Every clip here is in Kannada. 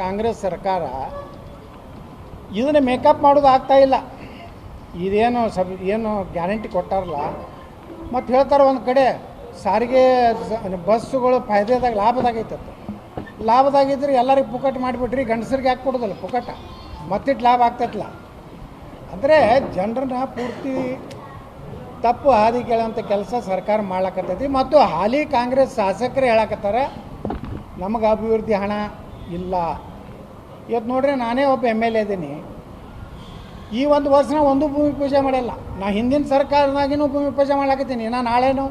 ಕಾಂಗ್ರೆಸ್ ಸರ್ಕಾರ ಇದನ್ನು ಮೇಕಪ್ ಮಾಡೋದು ಆಗ್ತಾ ಇಲ್ಲ. ಇದೇನು ಸಬ್, ಏನು ಗ್ಯಾರಂಟಿ ಕೊಟ್ಟಾರಲ್ಲ. ಮತ್ತು ಹೇಳ್ತಾರೆ ಒಂದು ಕಡೆ, ಸಾರಿಗೆ ಬಸ್ಸುಗಳು ಫಾಯ್ದೆದಾಗ ಲಾಭದಾಗೈತತ್ತು ಲಾಭದಾಗಿದ್ರೆ ಎಲ್ಲರಿಗೆ ಪುಕಟ್ ಮಾಡಿಬಿಟ್ರಿ, ಗಂಡಸರಿಗೆ ಯಾಕೆ ಕೊಡೋದಲ್ಲ ಪುಕಟ? ಮತ್ತಿಟ್ಟು ಲಾಭ ಆಗ್ತೈತಲ್ಲ ಅಂದರೆ ಜನರನ್ನ ಪೂರ್ತಿ ತಪ್ಪು ಹಾದಿ ಕೇಳೋಂಥ ಕೆಲಸ ಸರ್ಕಾರ ಮಾಡ್ಲಕತ್ತೈತಿ. ಮತ್ತು ಹಾಲಿ ಕಾಂಗ್ರೆಸ್ ಶಾಸಕರು ಹೇಳಕತ್ತಾರೆ, ನಮಗೆ ಅಭಿವೃದ್ಧಿ ಹಣ ಇಲ್ಲ. ಇವತ್ತು ನೋಡ್ರಿ ನಾನೇ ಒಬ್ಬ ಎಂ ಎಲ್ ಎ ಇದ್ದೀನಿ ಈ ಒಂದು ವರ್ಷನ ಒಂದು ಭೂಮಿ ಪೂಜೆ ಮಾಡಿಲ್ಲ. ನಾ ಹಿಂದಿನ ಸರ್ಕಾರದಾಗಿನೂ ಭೂಮಿ ಪೂಜೆ ಮಾಡ್ಲಾಕತ್ತೀನಿ ನಾನು ನಾಳೆನೂ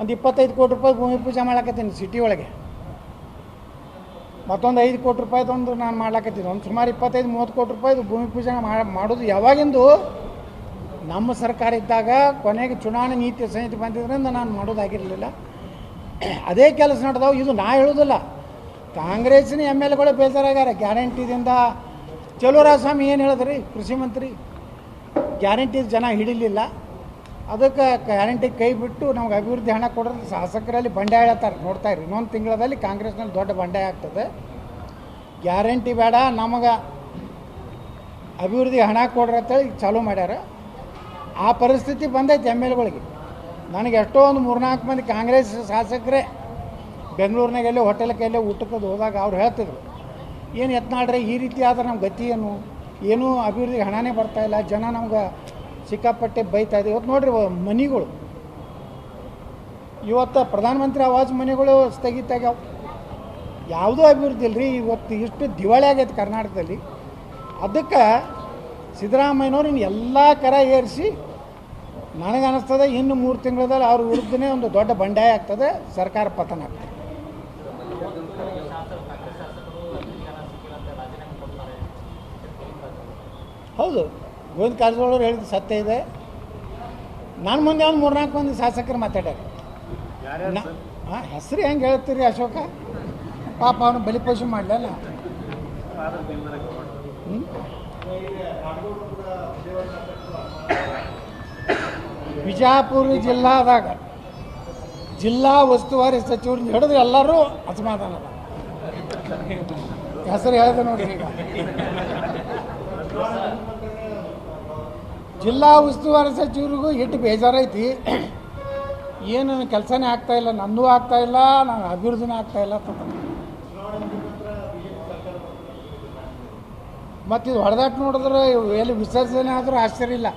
ಒಂದು ಇಪ್ಪತ್ತೈದು ಕೋಟಿ ರೂಪಾಯಿ ಭೂಮಿ ಪೂಜೆ ಮಾಡ್ಲಾಕತ್ತೀನಿ ಸಿಟಿ ಒಳಗೆ. ಮತ್ತೊಂದು ಐದು ಕೋಟಿ ರೂಪಾಯಿದೊಂದು ನಾನು ಮಾಡ್ಲಾಕತ್ತೀನಿ ಒಂದು ಸುಮಾರು ಇಪ್ಪತ್ತೈದು, ಮೂವತ್ತು ಕೋಟಿ ರೂಪಾಯಿ ಭೂಮಿ ಪೂಜೆ ಮಾಡೋದು ಯಾವಾಗಿಂದು? ನಮ್ಮ ಸರ್ಕಾರ ಇದ್ದಾಗ ಕೊನೆಗೆ ಚುನಾವಣೆ ನೀತಿ ಸಂಹಿತೆ ಬಂದಿದ್ದರಿಂದ ನಾನು ಮಾಡೋದಾಗಿರಲಿಲ್ಲ. ಅದೇ ಕೆಲಸ ನಡೆದವು. ಇದು ನಾ ಹೇಳೋದಿಲ್ಲ. ಕಾಂಗ್ರೆಸ್ಸಿನ ಎಂ ಎಲ್ ಎಗಳು ಬೇಜಾರಾಗ್ಯಾರ ಗ್ಯಾರಂಟಿದಿಂದ ಸ್ವಾಮಿ ಏನು ಹೇಳಿದ್ರಿ? ಕೃಷಿ ಮಂತ್ರಿ. ಗ್ಯಾರಂಟಿ ಜನ ಹಿಡಿಲಿಲ್ಲ. ಅದಕ್ಕೆ ಗ್ಯಾರಂಟಿ ಕೈ ಬಿಟ್ಟು ನಮ್ಗೆ ಅಭಿವೃದ್ಧಿ ಹಣ ಕೊಡೋದು ಶಾಸಕರಲ್ಲಿ ಬಂಡಾಯ ಹೇಳ್ತಾರೆ. ನೋಡ್ತಾ ಇರಿ. ಇನ್ನೊಂದು ತಿಂಗಳಲ್ಲಿ ಕಾಂಗ್ರೆಸ್ನಲ್ಲಿ ದೊಡ್ಡ ಬಂಡಾಯ ಆಗ್ತದೆ. ಗ್ಯಾರಂಟಿ ಬೇಡ. ನಮಗೆ ಅಭಿವೃದ್ಧಿ ಹಣ ಕೊಡ್ರಿ ಅಂತೇಳಿ ಚಾಲೂ ಮಾಡ್ಯಾರ. ಆ ಪರಿಸ್ಥಿತಿ ಬಂದೈತೆ ಎಂ ಎಲ್ಗಳಿಗೆ ನನಗೆ ಎಷ್ಟೋ ಒಂದು ಮೂರ್ನಾಲ್ಕು ಮಂದಿ ಕಾಂಗ್ರೆಸ್ ಶಾಸಕರೇ ಬೆಂಗಳೂರಿನಾಗ ಎಲ್ಲೋ ಹೋಟೆಲ್ಗೆ ಎಲ್ಲೋ ಊಟಕ್ಕೆ ಹೋದಾಗ ಅವ್ರು ಹೇಳ್ತಿದ್ರು, ಏನು ಯತ್ನಾಳ್ರೆ, ಈ ರೀತಿ ಆದ್ರೆ ನಮ್ಮ ಗತಿ ಏನು ಏನೂ ಅಭಿವೃದ್ಧಿಗೆ ಹಣನೇ ಬರ್ತಾ ಇಲ್ಲ, ಜನ ನಮ್ಗೆ ಸಿಕ್ಕಾಪಟ್ಟೆ ಬೈತಾ ಇದೆ. ಇವತ್ತು ನೋಡ್ರಿ ಮನೆಗಳು. ಇವತ್ತು ಪ್ರಧಾನಮಂತ್ರಿ ಆವಾಜ್ ಮನೆಗಳು ಸ್ಥಗಿತಾಗ್ಯಾವ ಯಾವುದೂ ಅಭಿವೃದ್ಧಿ ಇಲ್ರಿ, ಇವತ್ತು ಇಷ್ಟು ದಿವಾಳಿ ಆಗೈತೆ ಕರ್ನಾಟಕದಲ್ಲಿ. ಅದಕ್ಕೆ ಸಿದ್ದರಾಮಯ್ಯನವ್ರು ಇನ್ನು ಎಲ್ಲ ಕರ ಏರಿಸಿ, ನನಗೆ ಅನಿಸ್ತದೆ ಇನ್ನು ಮೂರು ತಿಂಗಳಲ್ಲಿ ಅವ್ರ ವಿರುದ್ಧನೇ ಒಂದು ದೊಡ್ಡ ಬಂಡಾಯ ಆಗ್ತದೆ, ಸರ್ಕಾರ ಪತನ ಆಗ್ತದೆ. ಹೌದು ಗೋವಿಂದ ಕಾರಜೋಳವ್ರು ಹೇಳಿದ ಸತ್ಯ ಇದೆ. ನಾನು ಮುಂದೆ ಒಂದು ಮೂರ್ನಾಲ್ಕು ಮಂದಿ ಶಾಸಕರು ಮಾತಾಡ್ಯಾರ. ಹಾಂ ಹೆಸರು ಹೆಂಗೆ ಹೇಳ್ತೀರಿ ಅಶೋಕ? ಪಾಪ ಅವನು ಬಲಿಪೋಷೆ ಮಾಡಲಲ್ಲ. ಹ್ಞೂ ಬಿಜಾಪುರ ಜಿಲ್ಲಾದಾಗ ಜಿಲ್ಲಾ ಉಸ್ತುವಾರಿ ಸಚಿವರು ಹಿಡಿದು ಎಲ್ಲರೂ ಅಸಮಾಧಾನ. ಹೆಸರು ಹೇಳಿದೆ ನೋಡಿ ಈಗ. ಜಿಲ್ಲಾ ಉಸ್ತುವಾರಿ ಸಚಿವರಿಗೂ ಇಟ್ಟು ಬೇಜಾರೈತಿ. ಏನು ಕೆಲಸನೇ ಆಗ್ತಾಯಿಲ್ಲ ಇಲ್ಲ ಆಗ್ತಾಯಿಲ್ಲ ನಾನು ಅಭಿವೃದ್ಧಿನೇ ಆಗ್ತಾಯಿಲ್ಲ ಮತ್ತು ಇದು ಹೊಡೆದಾಟ ನೋಡಿದ್ರೆ ಎಲ್ಲಿ ವಿಸರ್ಜನೆ ಆದರೂ ಆಶ್ಚರ್ಯ ಇಲ್ಲ.